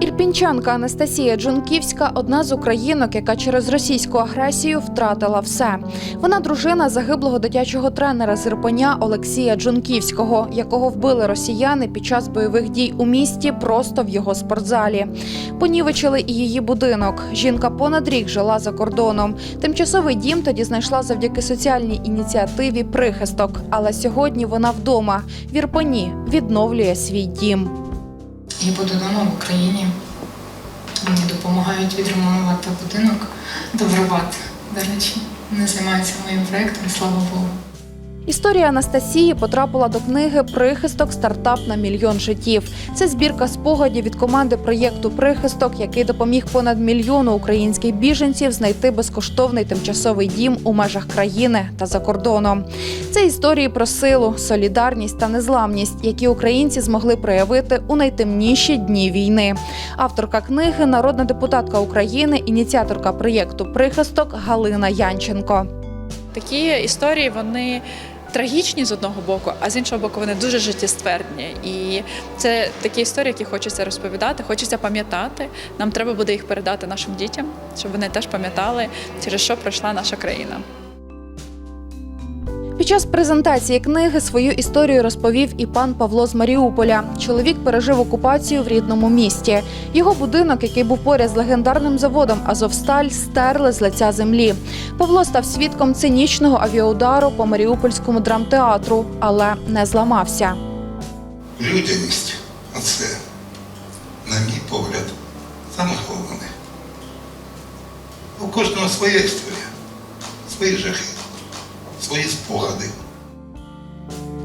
Ірпінчанка Анастасія Джунківська одна з українок, яка через російську агресію втратила все. Вона дружина загиблого дитячого тренера з Ірпеня Олексія Джунківського, якого вбили росіяни під час бойових дій у місті просто в його спортзалі. Понівечили і її будинок. Жінка понад рік жила за кордоном. Тимчасовий дім тоді знайшла завдяки соціальній ініціативі прихисток. Але сьогодні вона вдома в Ірпені відновлює свій дім. Я буду дома в Україні. Мені допомагають відремонтувати будинок. Добробат, до речі, не займаються моїм проєктом, слава Богу. Історія Анастасії потрапила до книги Прихисток стартап на мільйон життів. Це збірка спогадів від команди проєкту Прихисток, який допоміг понад мільйону українських біженців знайти безкоштовний тимчасовий дім у межах країни та за кордоном. Це історії про силу, солідарність та незламність, які українці змогли проявити у найтемніші дні війни. Авторка книги, народна депутатка України, ініціаторка проєкту Прихисток Галина Янченко. Такі історії вони трагічні з одного боку, а з іншого боку, вони дуже життєствердні. І це такі історії, які хочеться розповідати, хочеться пам'ятати. Нам треба буде їх передати нашим дітям, щоб вони теж пам'ятали, через що пройшла наша країна. Під час презентації книги свою історію розповів і пан Павло з Маріуполя. Чоловік пережив окупацію в рідному місті. Його будинок, який був поряд з легендарним заводом Азовсталь, стерли з лиця землі. Павло став свідком цинічного авіаудару по Маріупольському драмтеатру, але не зламався. Людяність оце, на мій погляд, саме головне. У кожного своя історія, свої жахи, свої спогади.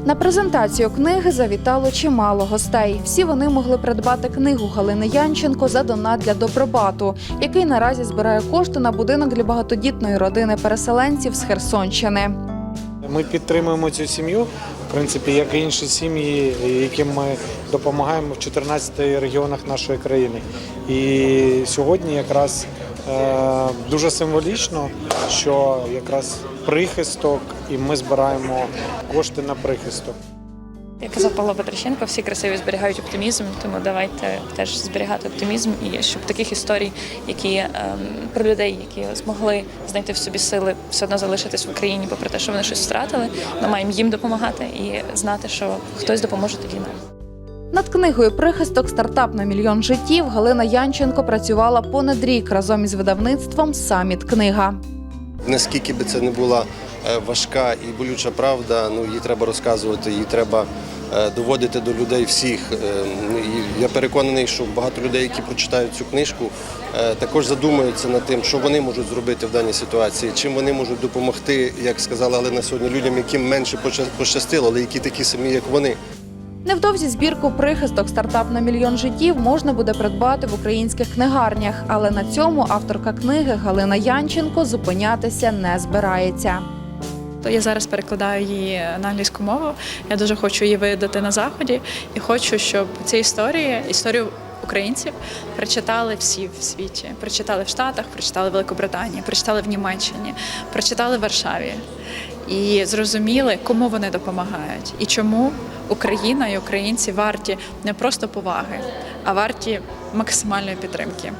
На презентацію книги завітало чимало гостей. Всі вони могли придбати книгу Галини Янченко за донат для добробату, який наразі збирає кошти на будинок для багатодітної родини переселенців з Херсонщини. Ми підтримуємо цю сім'ю, в принципі, як і інші сім'ї, яким ми допомагаємо в 14 регіонах нашої країни. І сьогодні якраз дуже символічно, що якраз прихисток, і ми збираємо кошти на прихисток. Як казав Павло Петрищенко, всі красиві зберігають оптимізм, тому давайте теж зберігати оптимізм і щоб таких історій, які ем, про людей, які змогли знайти в собі сили, все одно залишитись в Україні, попри те, що вони щось втратили. Ми маємо їм допомагати і знати, що хтось допоможе тоді нам. Над книгою Прихисток стартап на мільйон життів Галина Янченко працювала понад рік разом із видавництвом Саміт книга. Наскільки би це не була е, важка і болюча правда, ну її треба розказувати, її треба е, доводити до людей всіх. Е, ну, я переконаний, що багато людей, які прочитають цю книжку, також задумаються над тим, що вони можуть зробити в даній ситуації, чим вони можуть допомогти, як сказала Галина сьогодні, людям, яким менше пощастило, але які такі самі, як вони. Невдовзі збірку прихисток стартап на мільйон життів можна буде придбати в українських книгарнях, але на цьому авторка книги Галина Янченко зупинятися не збирається. То я зараз перекладаю її на англійську мову. Я дуже хочу її видати на заході і хочу, щоб ці історії, історію українців, прочитали всі в світі. Прочитали в Штатах, прочитали в Великобританії, прочитали в Німеччині, прочитали в Варшаві. І зрозуміли, кому вони допомагають, і чому Україна і українці варті не просто поваги, а варті максимальної підтримки.